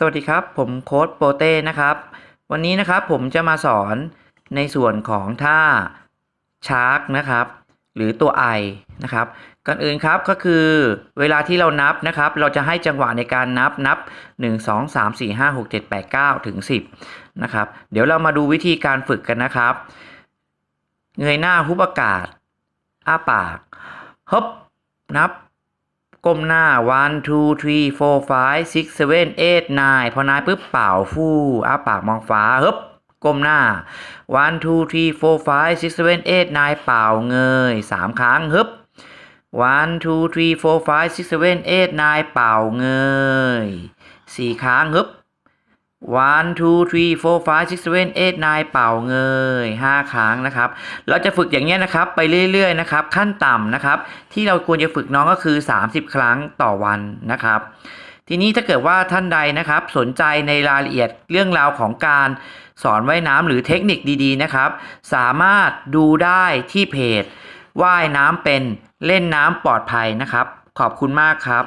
สวัสดีครับ ผมโค้ดโปเต้นะครับ วันนี้นะครับผมจะมาสอนในส่วนของท่าชาร์กนะครับ หรือตัว I นะครับก่อนอื่นครับก็คือเวลาที่เรานับนะครับ เราจะให้จังหวะในการนับนับ 1 2 3 4 5 6 7 8 9 ถึง 10 นะครับ เดี๋ยวเรามาดูวิธีการฝึกกันนะครับ เงยหน้าหุบอากาศ อ้าปากฮึบนับ ก้มหน้า one two three four five six seven eight nine พอนายปุ๊บเป่าฟู่อ้าปากมองฟ้าฮึบก้มหน้า one two three four five six seven eight nine เป่าเงยสามครั้งฮึบ one two three four five six seven eight nine เป่าเงยสี่ครั้งฮึบ one two three four five six seven eight nine เป่าเงยห้าครั้งนะครับ เราจะฝึกอย่างนี้นะครับ ไปเรื่อยๆนะครับ ขั้นต่ำนะครับ ที่เราควรจะฝึกน้องก็คือ 30 ครั้งต่อวันนะครับ ทีนี้ถ้าเกิดว่าท่านใดนะครับ สนใจในรายละเอียดเรื่องราวของการสอนว่ายน้ำหรือเทคนิคดีๆนะครับ สามารถดูได้ที่เพจว่ายน้ำเป็นเล่นน้ำปลอดภัยนะครับ ขอบคุณมากครับ